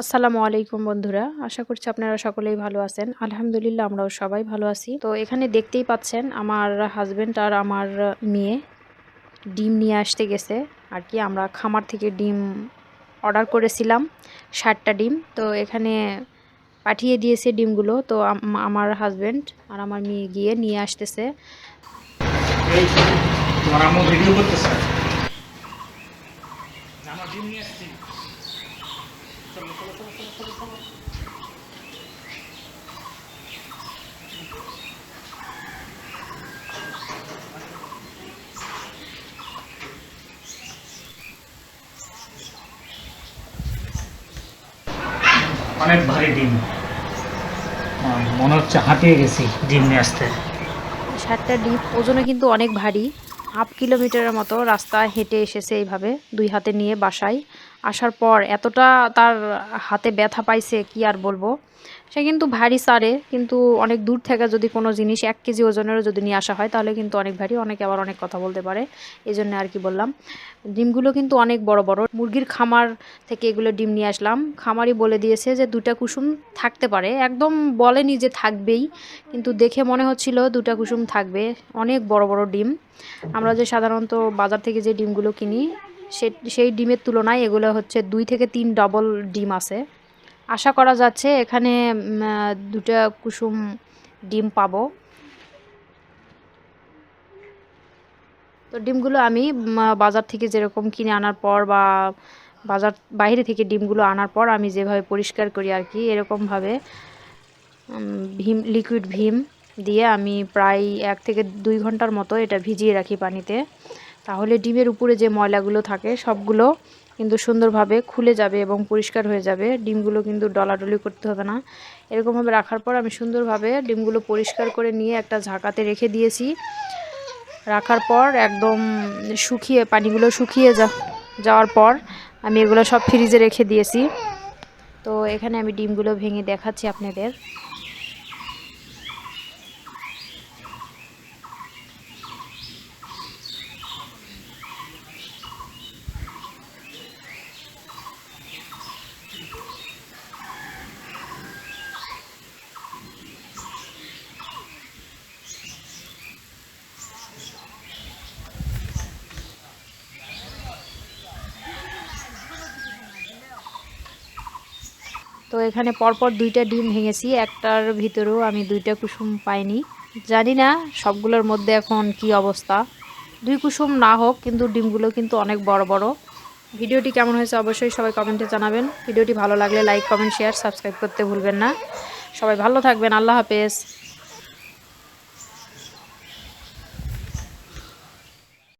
আসসালামু আলাইকুম বন্ধুরা। আশা করছি আপনারা সকলেই ভালো আছেন। আলহামদুলিল্লাহ আমরাও সবাই ভালো আছি। তো এখানে দেখতেই পাচ্ছেন আমার হাজবেন্ড আর আমার মেয়ে ডিম নিয়ে আসতে গেছে। আর কি, আমরা খামার থেকে ডিম অর্ডার করেছিলাম, ষাটটা ডিম। তো এখানে পাঠিয়ে দিয়েছে ডিমগুলো। তো আমার হাজব্যান্ড আর আমার মেয়ে গিয়ে নিয়ে আসতেছে। ভিডিও করতেছে? অনেক ভারী ডিম। মনে হচ্ছে হাঁপিয়ে গেছি ডিম নিয়ে আসতে। ষাটটা ডিম, ওজনে কিন্তু অনেক ভারী। হাফ কিলোমিটারের মতো রাস্তা হেঁটে এসেছে এইভাবে, দুই হাতে নিয়ে বাসায়। আসার পর এতটা তার হাতে ব্যথা পাইছে, কি আর বলব? সে কিন্তু ভারী সারে, কিন্তু অনেক দূর থেকে যদি কোনো জিনিস এক কেজি ওজনেরও যদি নিয়ে আসা হয়, তাহলে কিন্তু অনেক ভারী, অনেকে আবার অনেক কথা বলতে পারে। এই জন্য আর কি বললাম। ডিমগুলো কিন্তু অনেক বড় বড়। মুরগির খামার থেকে এগুলো ডিম নিয়ে আসলাম। খামারই বলে দিয়েছে যে দুটা কুসুম থাকতে পারে। একদম বলেনি যে থাকবেই, কিন্তু দেখে মনে হচ্ছিল দুটা কুসুম থাকবে। অনেক বড় বড় ডিম। আমরা যে সাধারণত বাজার থেকে যে ডিমগুলো কিনি সেই ডিমের তুলনায় এগুলো হচ্ছে দুই থেকে তিন ডবল ডিম আছে। আশা করা যাচ্ছে এখানে দুটা কুসুম ডিম পাবো। তো ডিমগুলো আমি বাজার থেকে যেরকম কিনে আনার পর বা বাজার বাইরে থেকে ডিমগুলো আনার পর আমি যেভাবে পরিষ্কার করি আর কি, এরকমভাবে ভীম লিকুইড ভীম দিয়ে আমি প্রায় এক থেকে দুই ঘণ্টার মতো এটা ভিজিয়ে রাখি পানিতে। তাহলে ডিমের উপরে যে ময়লাগুলো থাকে, সবগুলো কিন্তু সুন্দরভাবে খুলে যাবে এবং পরিষ্কার হয়ে যাবে। ডিমগুলো কিন্তু ডলাডলি করতে হবে না। এরকমভাবে রাখার পর আমি সুন্দরভাবে ডিমগুলো পরিষ্কার করে নিয়ে একটা ঝাঁকাতে রেখে দিয়েছি। রাখার পর একদম শুকিয়ে, পানিগুলো শুকিয়ে যা যাওয়ার পর আমি এগুলো সব ফ্রিজে রেখে দিয়েছি। তো এখানে আমি ডিমগুলো ভেঙে দেখাচ্ছি আপনাদের। তো এখানে পরপর দুইটা ডিম ভেঙেছি, একটার ভিতরেও আমি দুইটা কুসুম পাইনি। জানি না সবগুলোর মধ্যে এখন কি অবস্থা। দুই কুসুম না হোক, কিন্তু ডিমগুলো কিন্তু অনেক বড় বড়। ভিডিওটি কেমন হয়েছে অবশ্যই সবাই কমেন্টে জানাবেন। ভিডিওটি ভালো লাগলে লাইক, কমেন্ট, শেয়ার, সাবস্ক্রাইব করতে ভুলবেন না। সবাই ভালো থাকবেন, আল্লাহ হাফেজ।